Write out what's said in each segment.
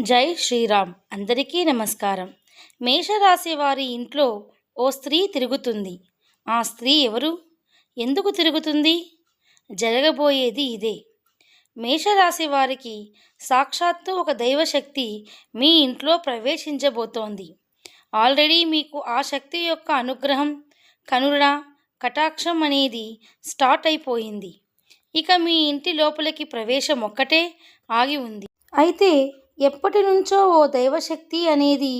జై శ్రీరామ్. అందరికీ నమస్కారం. మేషరాశి వారి ఇంట్లో ఓ స్త్రీ తిరుగుతుంది. ఆ స్త్రీ ఎవరు? ఎందుకు తిరుగుతుంది? జరగబోయేది ఇదే. మేషరాశి వారికి సాక్షాత్తు ఒక దైవశక్తి మీ ఇంట్లో ప్రవేశించబోతోంది. ఆల్రెడీ మీకు ఆ శక్తి యొక్క అనుగ్రహం కనుడ కటాక్షం అనేది స్టార్ట్ అయిపోయింది. ఇక మీ ఇంటి లోపలికి ప్రవేశం ఒక్కటే ఆగి ఉంది. అయితే ఎప్పటి నుంచో ఓ దైవశక్తి అనేది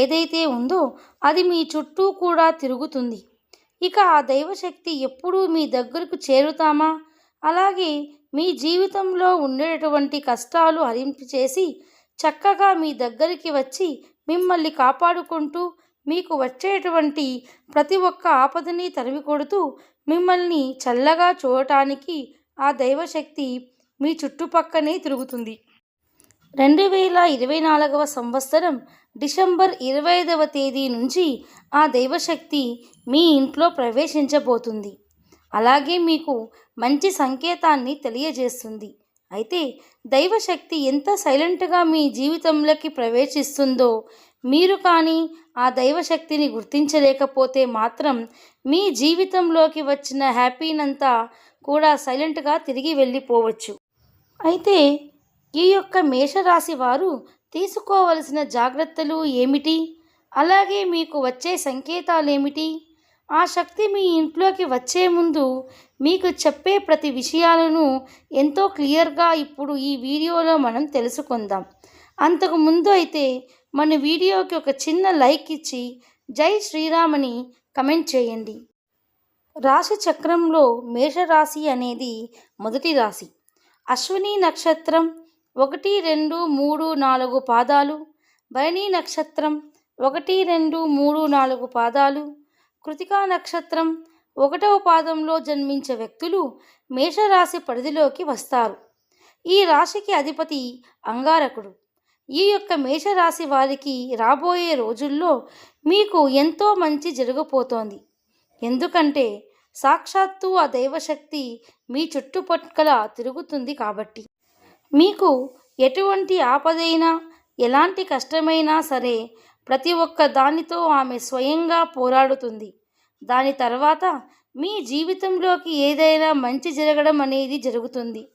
ఏదైతే ఉందో అది మీ చుట్టూ కూడా తిరుగుతుంది. ఇక ఆ దైవశక్తి ఎప్పుడూ మీ దగ్గరకు చేరుతామా? అలాగే మీ జీవితంలో ఉండేటటువంటి కష్టాలు హరింపు చేసి చక్కగా మీ దగ్గరికి వచ్చి మిమ్మల్ని కాపాడుకుంటూ మీకు వచ్చేటువంటి ప్రతి ఒక్క ఆపదని తరిమి కొడుతూ మిమ్మల్ని చల్లగా చూడటానికి ఆ దైవశక్తి మీ చుట్టుపక్కనే తిరుగుతుంది. రెండు వేల ఇరవై నాలుగవ సంవత్సరం డిసెంబర్ ఇరవై ఐదవ తేదీ నుంచి ఆ దైవశక్తి మీ ఇంట్లో ప్రవేశించబోతుంది. అలాగే మీకు మంచి సంకేతాన్ని తెలియజేస్తుంది. అయితే దైవశక్తి ఎంత సైలెంట్గా మీ జీవితంలోకి ప్రవేశిస్తుందో మీరు కానీ ఆ దైవశక్తిని గుర్తించలేకపోతే మాత్రం మీ జీవితంలోకి వచ్చిన హ్యాపీనంతా కూడా సైలెంట్గా తిరిగి వెళ్ళిపోవచ్చు. అయితే ఈ యొక్క మేషరాశి వారు తీసుకోవలసిన జాగ్రత్తలు ఏమిటి? అలాగే మీకు వచ్చే సంకేతాలు ఏమిటి ఆ శక్తి మీ ఇంట్లోకి వచ్చే ముందు మీకు చెప్పే ప్రతి విషయాలను ఎంతో క్లియర్గా ఇప్పుడు ఈ వీడియోలో మనం తెలుసుకుందాం. అంతకు ముందు అయితే మన వీడియోకి ఒక చిన్న లైక్ ఇచ్చి జై శ్రీరామని కమెంట్ చేయండి. రాశి చక్రంలో మేషరాశి అనేది మొదటి రాశి. అశ్విని నక్షత్రం ఒకటి రెండు మూడు నాలుగు పాదాలు. భరణీ నక్షత్రం ఒకటి రెండు మూడు నాలుగు పాదాలు. కృతికా నక్షత్రం ఒకటవ పాదంలో జన్మించే వ్యక్తులు మేషరాశి పరిధిలోకి వస్తారు. ఈ రాశికి అధిపతి అంగారకుడు. ఈ యొక్క మేషరాశి వారికి రాబోయే రోజుల్లో మీకు ఎంతో మంచి జరగబోతోంది. ఎందుకంటే సాక్షాత్తు ఆ దైవశక్తి మీ చుట్టుపక్కల తిరుగుతుంది కాబట్టి. మీకు ఎటువంటి ఆపదైనా ఎలాంటి కష్టమైనా సరే ప్రతి ఒక్క దానితో ఆమె స్వయంగా పోరాడుతుంది. దాని తర్వాత మీ జీవితంలోకి ఏదైనా మంచి జరగడం అనేది జరుగుతుంది.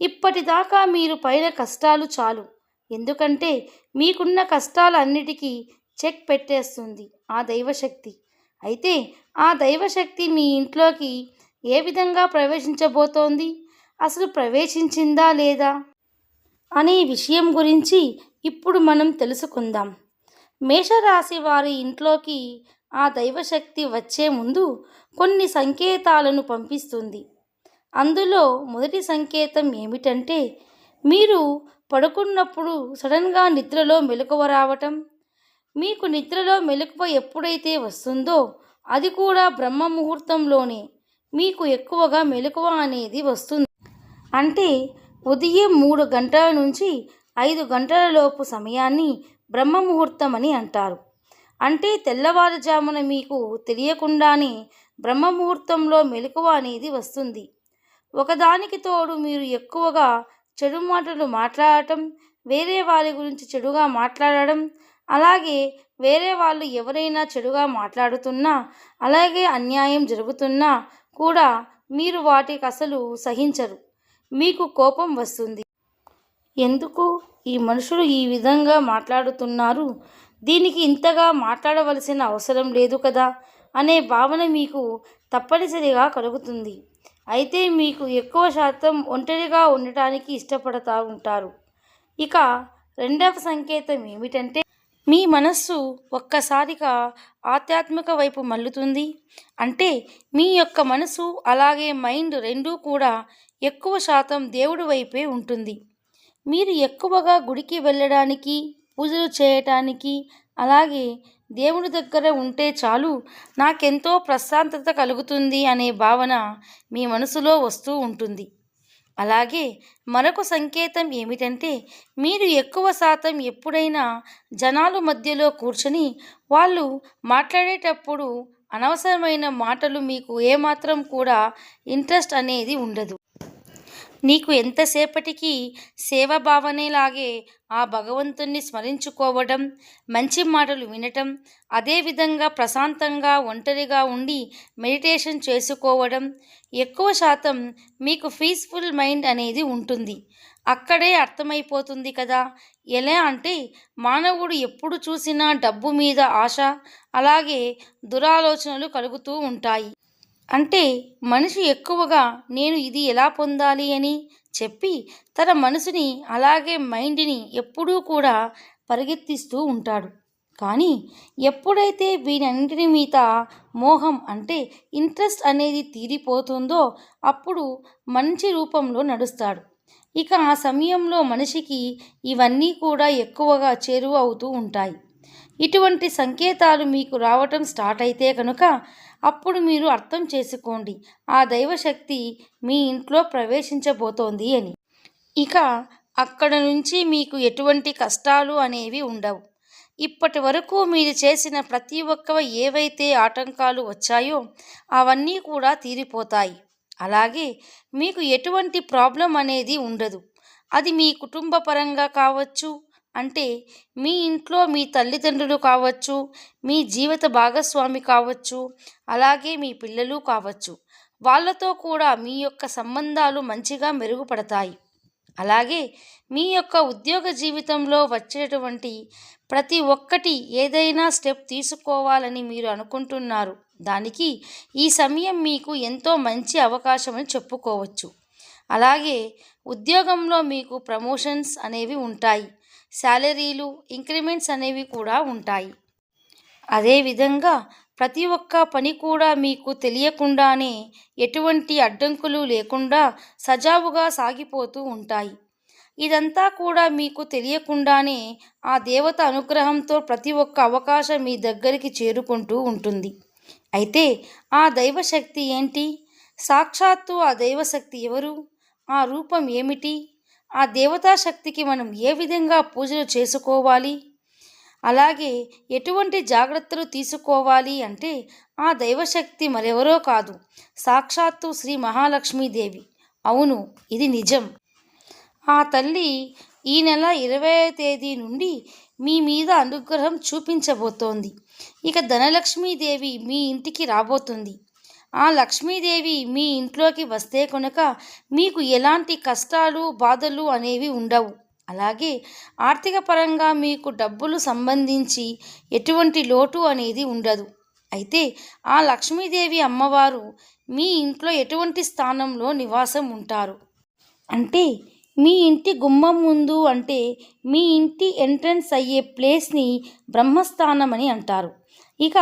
ఇప్పటిదాకా మీరు పైన కష్టాలు చాలు. ఎందుకంటే మీకున్న కష్టాలన్నిటికీ చెక్ పెట్టేస్తుంది ఆ దైవశక్తి. అయితే ఆ దైవశక్తి మీ ఇంట్లోకి ఏ విధంగా ప్రవేశించబోతోంది? అసలు ప్రవేశించిందా లేదా? అనే విషయం గురించి ఇప్పుడు మనం తెలుసుకుందాం. మేషరాశి వారి ఇంట్లోకి ఆ దైవశక్తి వచ్చే ముందు కొన్ని సంకేతాలను పంపిస్తుంది. అందులో మొదటి సంకేతం ఏమిటంటే మీరు పడుకున్నప్పుడు సడన్గా నిద్రలో మెలకువ రావటం. మీకు నిద్రలో మెలకువ ఎప్పుడైతే వస్తుందో అది కూడా బ్రహ్మ ముహూర్తంలోనే. మీకు ఎక్కువగా మెలకువ అనేది వస్తుంది. అంటే ఉదయం మూడు గంటల నుంచి ఐదు గంటల లోపు సమయాన్ని బ్రహ్మ ముహూర్తం అని అంటారు. అంటే తెల్లవారుజామున మీకు తెలియకుండానే బ్రహ్మ ముహూర్తంలో మెలకువ అనేది వస్తుంది. ఒకదానికి తోడు మీరు ఎక్కువగా చెడు మాటలు మాట్లాడటం వేరే వారి గురించి చెడుగా మాట్లాడడం అలాగే వేరే వాళ్ళు ఎవరైనా చెడుగా మాట్లాడుతున్నా అలాగే అన్యాయం జరుగుతున్నా కూడా మీరు వాటికి అసలు సహించరు. మీకు కోపం వస్తుంది. ఎందుకు ఈ మనుషులు ఈ విధంగా మాట్లాడుతున్నారు? దీనికి ఇంతగా మాట్లాడవలసిన అవసరం లేదు కదా? అనే భావన మీకు తప్పనిసరిగా కలుగుతుంది. అయితే మీకు ఎక్కువ శాతం ఒంటరిగా ఉండటానికి ఇష్టపడతా ఉంటారు. ఇక రెండవ సంకేతం ఏమిటంటే మీ మనస్సు ఒక్కసారిగా ఆధ్యాత్మిక వైపు మల్లుతుంది అంటే మీ యొక్క మనసు అలాగే మైండ్ రెండూ కూడా ఎక్కువ శాతం దేవుడి వైపే ఉంటుంది. మీరు ఎక్కువగా గుడికి వెళ్ళడానికి పూజలు చేయటానికి అలాగే దేవుడి దగ్గర ఉంటే చాలు నాకెంతో ప్రశాంతత కలుగుతుంది అనే భావన మీ మనసులో వస్తూ ఉంటుంది. అలాగే మరొక సంకేతం ఏమిటంటే మీరు ఎక్కువ శాతం ఎప్పుడైనా జనాలు మధ్యలో కూర్చొని వాళ్ళు మాట్లాడేటప్పుడు అనవసరమైన మాటలు మీకు ఏమాత్రం కూడా ఇంట్రెస్ట్ అనేది ఉండదు. నీకు ఎంతసేపటికి సేవభావనేలాగే ఆ భగవంతుణ్ణి స్మరించుకోవడం మంచి మాటలు వినటం అదేవిధంగా ప్రశాంతంగా ఒంటరిగా ఉండి మెడిటేషన్ చేసుకోవడం ఎక్కువ శాతం మీకు పీస్ఫుల్ మైండ్ అనేది ఉంటుంది. అక్కడే అర్థమైపోతుంది కదా! ఎలా అంటే మానవుడు ఎప్పుడు చూసినా డబ్బు మీద ఆశ అలాగే దురాలోచనలు కలుగుతూ ఉంటాయి. అంటే మనిషి ఎక్కువగా నేను ఇది ఎలా పొందాలి అని చెప్పి తన మనసుని అలాగే మైండ్ని ఎప్పుడూ కూడా పరిగెత్తిస్తూ ఉంటాడు. కానీ ఎప్పుడైతే వీటన్నింటిని మీద మోహం అంటే ఇంట్రెస్ట్ అనేది తీరిపోతుందో అప్పుడు మంచి రూపంలో నడుస్తాడు. ఇక ఆ సమయంలో మనిషికి ఇవన్నీ కూడా ఎక్కువగా చేరువ అవుతూ ఉంటాయి. ఇటువంటి సంకేతాలు మీకు రావటం స్టార్ట్ అయితే కనుక అప్పుడు మీరు అర్థం చేసుకోండి. ఆ దైవశక్తి మీ ఇంట్లో ప్రవేశించబోతోంది అని. ఇక అక్కడ నుంచి మీకు ఎటువంటి కష్టాలు అనేవి ఉండవు. ఇప్పటి వరకు మీరు చేసిన ప్రతి ఒక్క ఏవైతే ఆటంకాలు వచ్చాయో అవన్నీ కూడా తీరిపోతాయి. అలాగే మీకు ఎటువంటి ప్రాబ్లం అనేది ఉండదు. అది మీ కుటుంబ పరంగా కావచ్చు అంటే మీ ఇంట్లో మీ తల్లిదండ్రులు కావచ్చు మీ జీవిత భాగస్వామి కావచ్చు అలాగే మీ పిల్లలు కావచ్చు. వాళ్ళతో కూడా మీ యొక్క సంబంధాలు మంచిగా మెరుగుపడతాయి. అలాగే మీ యొక్క ఉద్యోగ జీవితంలో వచ్చేటువంటి ప్రతి ఒక్కటి ఏదైనా స్టెప్ తీసుకోవాలని మీరు అనుకుంటున్నారు. దానికి ఈ సమయం మీకు ఎంతో మంచి అవకాశం అని చెప్పుకోవచ్చు. అలాగే ఉద్యోగంలో మీకు ప్రమోషన్స్ అనేవి ఉంటాయి. శాలరీలు ఇంక్రిమెంట్స్ అనేవి కూడా ఉంటాయి. అదేవిధంగా ప్రతి ఒక్క పని కూడా మీకు తెలియకుండానే ఎటువంటి అడ్డంకులు లేకుండా సజావుగా సాగిపోతూ ఉంటాయి. ఇదంతా కూడా మీకు తెలియకుండానే ఆ దేవత అనుగ్రహంతో ప్రతి ఒక్క అవకాశం మీ దగ్గరికి చేరుకుంటూ ఉంటుంది. అయితే ఆ దైవశక్తి ఏంటి? సాక్షాత్తు ఆ దైవశక్తి ఎవరు? ఆ రూపం ఏమిటి? ఆ దేవతా శక్తికి మనం ఏ విధంగా పూజలు చేసుకోవాలి? అలాగే ఎటువంటి జాగ్రత్తలు తీసుకోవాలి అంటే ఆ దైవశక్తి మరెవరో కాదు సాక్షాత్తు శ్రీ మహాలక్ష్మీదేవి. అవును ఇది నిజం. ఆ తల్లి ఈ నెల ఇరవై తేదీ నుండి మీ మీద అనుగ్రహం చూపించబోతోంది. ఇక ధనలక్ష్మీదేవి మీ ఇంటికి రాబోతుంది. ఆ లక్ష్మీదేవి మీ ఇంట్లోకి వస్తే కనుక మీకు ఎలాంటి కష్టాలు బాధలు అనేవి ఉండవు. అలాగే ఆర్థిక పరంగా మీకు డబ్బులు సంబంధించి ఎటువంటి లోటు అనేది ఉండదు. అయితే ఆ లక్ష్మీదేవి అమ్మవారు మీ ఇంట్లో ఎటువంటి స్థానంలో నివాసం ఉంటారు? అంటే మీ ఇంటి గుమ్మం ముందు అంటే మీ ఇంటి ఎంట్రన్స్ అయ్యే ప్లేస్ని బ్రహ్మస్థానం అని అంటారు. ఇక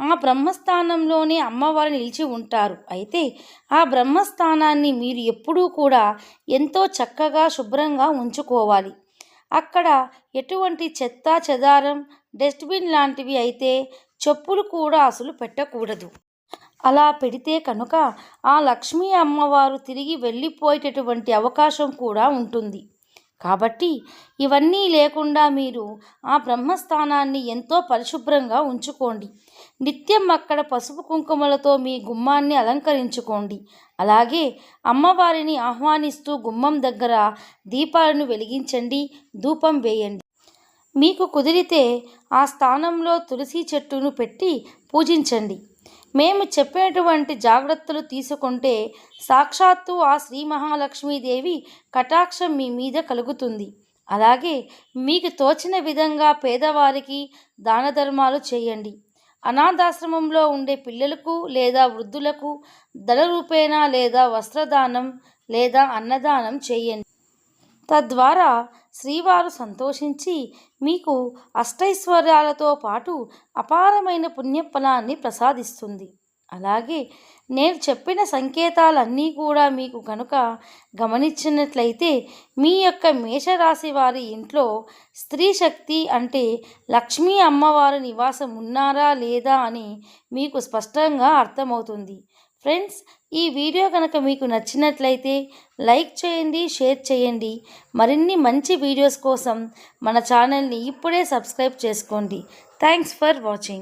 ఆ బ్రహ్మస్థానంలోనే అమ్మవారు నిలిచి ఉంటారు. అయితే ఆ బ్రహ్మస్థానాన్ని మీరు ఎప్పుడూ కూడా ఎంతో చక్కగా శుభ్రంగా ఉంచుకోవాలి. అక్కడ ఎటువంటి చెత్త చెదారం డస్ట్బిన్ లాంటివి అయితే చెప్పులు కూడా అసలు పెట్టకూడదు. అలా పెడితే కనుక ఆ లక్ష్మీ అమ్మవారు తిరిగి వెళ్ళిపోయేటటువంటి అవకాశం కూడా ఉంటుంది. కాబట్టి ఇవన్నీ లేకుండా మీరు ఆ బ్రహ్మస్థానాన్ని ఎంతో పరిశుభ్రంగా ఉంచుకోండి. నిత్యం అక్కడ పసుపు కుంకుమలతో మీ గుమ్మాన్ని అలంకరించుకోండి. అలాగే అమ్మవారిని ఆహ్వానిస్తూ గుమ్మం దగ్గర దీపాలను వెలిగించండి ధూపం వేయండి. మీకు కుదిరితే ఆ స్థానంలో తులసి చెట్టును పెట్టి పూజించండి. మేము చెప్పేటువంటి జాగ్రత్తలు తీసుకుంటే సాక్షాత్తు ఆ శ్రీ మహాలక్ష్మీదేవి కటాక్షం మీ మీద కలుగుతుంది. అలాగే మీకు తోచిన విధంగా పేదవారికి దాన ధర్మాలు చేయండి. అనాథాశ్రమంలో ఉండే పిల్లలకు లేదా వృద్ధులకు ధన రూపేణ లేదా వస్త్రదానం లేదా అన్నదానం చేయండి. తద్వారా శ్రీవారు సంతోషించి మీకు అష్టైశ్వర్యాలతో పాటు అపారమైన పుణ్యఫలాన్ని ప్రసాదిస్తుంది. అలాగే నేను చెప్పిన సంకేతాలన్నీ కూడా మీకు కనుక గమనించినట్లయితే మీ యొక్క మేషరాశి వారి ఇంట్లో స్త్రీ శక్తి అంటే లక్ష్మీ అమ్మవారి నివాసం ఉన్నారా లేదా అని మీకు స్పష్టంగా అర్థమవుతుంది. ఫ్రెండ్స్ ఈ వీడియో కనుక మీకు నచ్చినట్లయితే లైక్ చేయండి షేర్ చేయండి. మరిన్ని మంచి వీడియోస్ కోసం మన ఛానల్ని ఇప్పుడే సబ్స్క్రైబ్ చేసుకోండి. Thanks for watching.